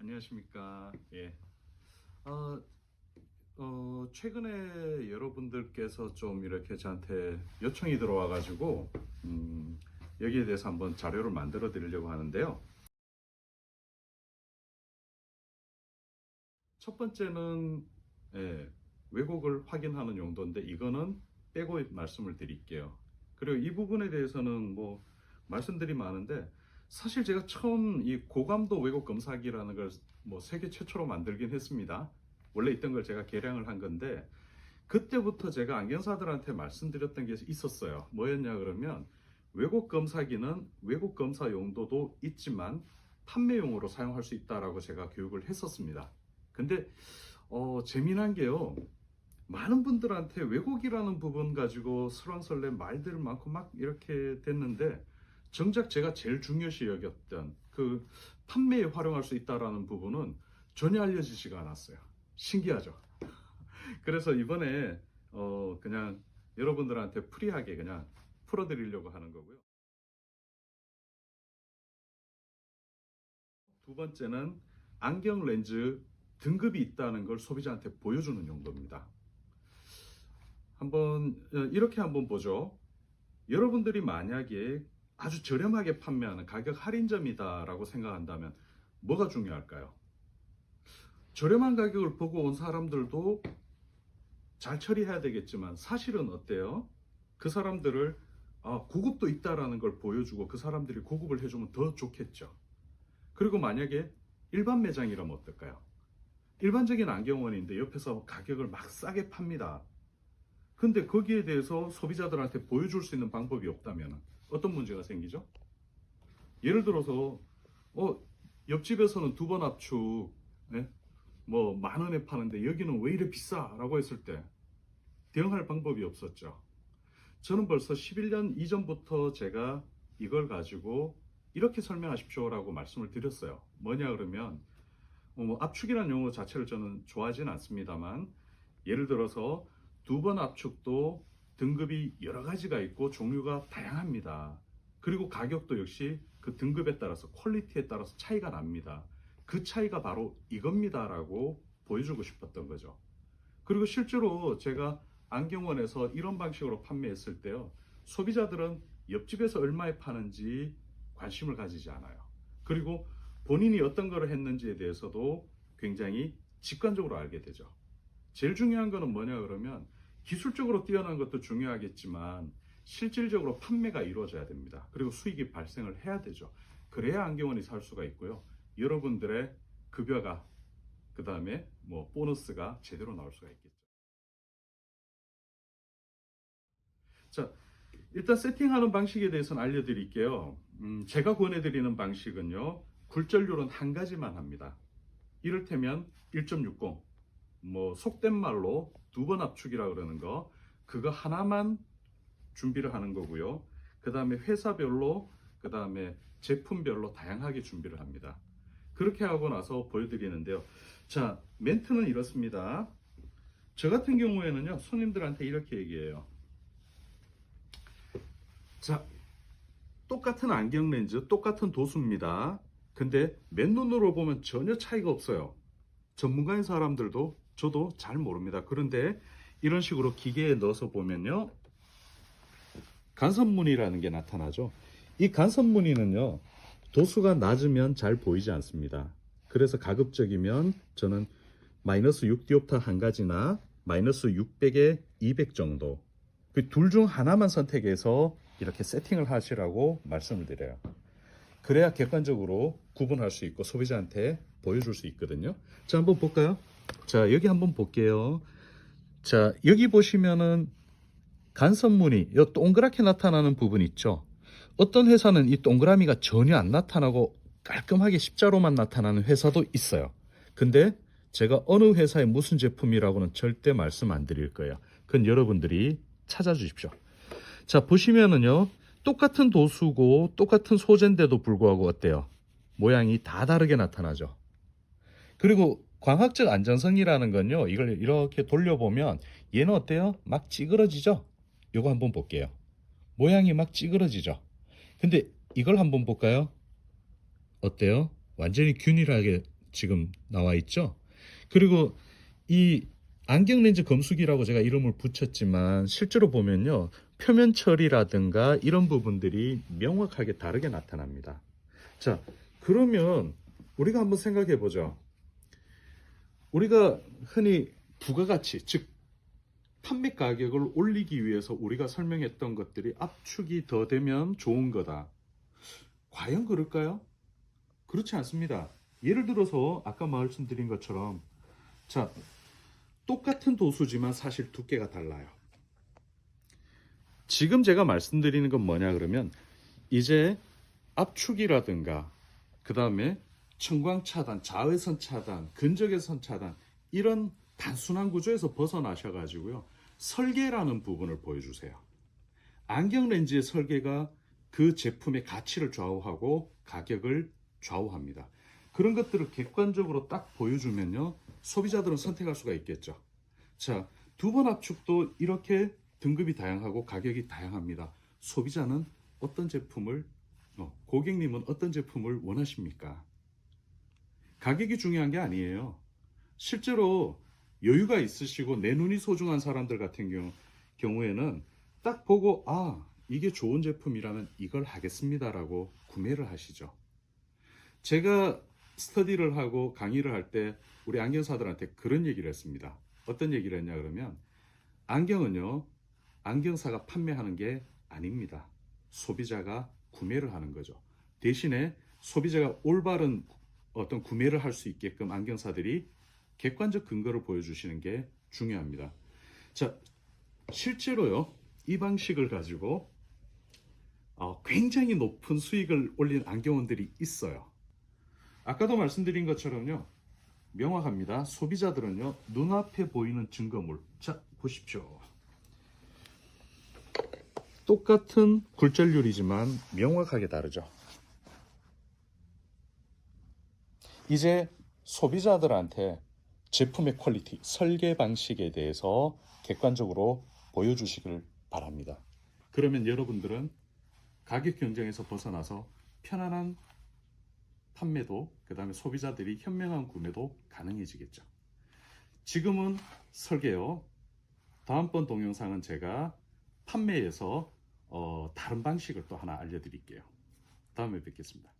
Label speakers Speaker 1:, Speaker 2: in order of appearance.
Speaker 1: 안녕하십니까. 예. 어, 어, 최근에 여러분들께서 좀 이렇게 저한테 요청이 들어와가지고, 음, 여기에 대해서 한번 자료를 만들어 드리려고 하는데요. 첫 번째는, 예, 왜곡을 확인하는 용도인데, 이거는 빼고 말씀을 드릴게요. 그리고 이 부분에 대해서는 뭐, 말씀들이 많은데, 사실 제가 처음 이 고감도 왜곡 검사기라는 걸 뭐 세계 최초로 만들긴 했습니다. 원래 있던 걸 제가 개량을 한 건데 그때부터 제가 안경사들한테 말씀드렸던 게 있었어요. 뭐였냐 그러면 왜곡 검사기는 왜곡 검사 용도도 있지만 판매용으로 사용할 수 있다라고 제가 교육을 했었습니다. 근데 어, 재미난 게요. 많은 분들한테 왜곡이라는 부분 가지고 설왕설래 말들 많고 막 이렇게 됐는데 정작 제가 제일 중요시 여겼던 그 판매에 활용할 수 있다라는 부분은 전혀 알려지지가 않았어요. 신기하죠. 그래서 이번에 어 그냥 여러분들한테 프리하게 그냥 풀어드리려고 하는 거고요. 두 번째는 안경 렌즈 등급이 있다는 걸 소비자한테 보여주는 용도입니다. 한번 어, 이렇게 한번 보죠. 여러분들이 만약에 아주 저렴하게 판매하는 가격 할인점이다라고 생각한다면 뭐가 중요할까요? 저렴한 가격을 보고 온 사람들도 잘 처리해야 되겠지만 사실은 어때요? 그 사람들을 아, 고급도 있다라는 걸 보여주고 그 사람들이 고급을 해주면 더 좋겠죠. 그리고 만약에 일반 매장이라면 어떨까요? 일반적인 안경원인데 옆에서 가격을 막 싸게 팝니다. 근데 거기에 대해서 소비자들한테 보여줄 수 있는 방법이 없다면 어떤 문제가 생기죠? 예를 들어서 어 옆집에서는 두 번 압축 뭐만 원에 파는데 여기는 왜 이래 비싸라고 했을 때 대응할 방법이 없었죠. 저는 벌써 11년 이전부터 제가 이걸 가지고 이렇게 설명하십시오라고 말씀을 드렸어요. 뭐냐 그러면 어, 뭐 압축이라는 용어 자체를 저는 좋아하지는 않습니다만 예를 들어서 두 번 압축도 등급이 여러 가지가 있고 종류가 다양합니다. 그리고 가격도 역시 그 등급에 따라서 퀄리티에 따라서 차이가 납니다. 그 차이가 바로 이겁니다라고 보여주고 싶었던 거죠. 그리고 실제로 제가 안경원에서 이런 방식으로 판매했을 때요. 소비자들은 옆집에서 얼마에 파는지 관심을 가지지 않아요. 그리고 본인이 어떤 거를 했는지에 대해서도 굉장히 직관적으로 알게 되죠. 제일 중요한 거는 뭐냐 그러면 기술적으로 뛰어난 것도 중요하겠지만 실질적으로 판매가 이루어져야 됩니다. 그리고 수익이 발생을 해야 되죠. 그래야 안경원이 살 수가 있고요. 여러분들의 급여가 그 다음에 뭐 보너스가 제대로 나올 수가 있겠죠. 자, 일단 세팅하는 방식에 대해서는 알려드릴게요. 음, 제가 권해드리는 방식은요, 굴절률은 한 가지만 합니다. 이를테면 1.60, 뭐 속된 말로 두 번 압축이라 그러는 거, 그거 하나만 준비를 하는 거고요. 그 다음에 회사별로, 그 다음에 제품별로 다양하게 준비를 합니다. 그렇게 하고 나서 보여드리는데요. 자, 멘트는 이렇습니다. 저 같은 경우에는요, 손님들한테 이렇게 얘기해요. 자, 똑같은 안경 렌즈, 똑같은 도수입니다. 근데 맨눈으로 보면 전혀 차이가 없어요. 전문가인 사람들도 저도 잘 모릅니다. 그런데 이런 식으로 기계에 넣어서 보면요. 간섭무늬라는 게 나타나죠. 이 간섭무늬는요. 도수가 낮으면 잘 보이지 않습니다. 그래서 가급적이면 저는 마이너스 6디옵터 한 가지나 마이너스 600에 200 정도 그 둘 중 하나만 선택해서 이렇게 세팅을 하시라고 말씀을 드려요. 그래야 객관적으로 구분할 수 있고 소비자한테 보여줄 수 있거든요. 자, 한번 볼까요? 자, 여기 한번 볼게요. 자, 여기 보시면은 간섭무늬, 요 동그랗게 나타나는 부분 있죠? 어떤 회사는 이 동그라미가 전혀 안 나타나고 깔끔하게 십자로만 나타나는 회사도 있어요. 근데 제가 어느 회사의 무슨 제품이라고는 절대 말씀 안 드릴 거예요. 그건 여러분들이 찾아주십시오. 자, 보시면은요, 똑같은 도수고 똑같은 소재인데도 불구하고 어때요? 모양이 다 다르게 나타나죠. 그리고 광학적 안전성이라는 건요, 이걸 이렇게 돌려보면 얘는 어때요? 막 찌그러지죠? 요거 한번 볼게요. 모양이 막 찌그러지죠? 근데 이걸 한번 볼까요? 어때요? 완전히 균일하게 지금 나와 있죠. 그리고 이 안경 렌즈 검수기라고 제가 이름을 붙였지만 실제로 보면요. 표면 처리라든가 이런 부분들이 명확하게 다르게 나타납니다. 자, 그러면 우리가 한번 생각해 보죠. 우리가 흔히 부가가치, 즉 판매 가격을 올리기 위해서 우리가 설명했던 것들이 압축이 더 되면 좋은 거다. 과연 그럴까요? 그렇지 않습니다. 예를 들어서 아까 말씀드린 것처럼 자 똑같은 도수지만 사실 두께가 달라요. 지금 제가 말씀드리는 건 뭐냐 그러면 이제 압축이라든가 그 다음에 청광 차단, 자외선 차단, 근적외선 차단 이런 단순한 구조에서 벗어나셔 가지고요 설계라는 부분을 보여주세요. 안경 렌즈의 설계가 그 제품의 가치를 좌우하고 가격을 좌우합니다. 그런 것들을 객관적으로 딱 보여주면요 소비자들은 선택할 수가 있겠죠. 자, 두 번 압축도 이렇게 등급이 다양하고 가격이 다양합니다. 소비자는 어떤 제품을 어, 고객님은 어떤 제품을 원하십니까? 가격이 중요한 게 아니에요. 실제로 여유가 있으시고 내 눈이 소중한 사람들 같은 경우, 경우에는 딱 보고 아 이게 좋은 제품이라면 이걸 하겠습니다라고 구매를 하시죠. 제가 스터디를 하고 강의를 할 때 우리 안경사들한테 그런 얘기를 했습니다. 어떤 얘기를 했냐 그러면 안경은요 안경사가 판매하는 게 아닙니다. 소비자가 구매를 하는 거죠. 대신에 소비자가 올바른 어떤 구매를 할 수 있게끔 안경사들이 객관적 근거를 보여주시는 게 중요합니다. 자, 실제로요, 이 방식을 가지고 어, 굉장히 높은 수익을 올린 안경원들이 있어요. 아까도 말씀드린 것처럼요, 명확합니다. 소비자들은요, 눈앞에 보이는 증거물. 자, 보십시오. 똑같은 굴절률이지만 명확하게 다르죠. 이제 소비자들한테 제품의 퀄리티, 설계 방식에 대해서 객관적으로 보여주시길 바랍니다. 그러면 여러분들은 가격 경쟁에서 벗어나서 편안한 판매도, 그 다음에 소비자들이 현명한 구매도 가능해지겠죠. 지금은 설계요. 다음번 동영상은 제가 판매에서 어, 다른 방식을 또 하나 알려드릴게요. 다음에 뵙겠습니다.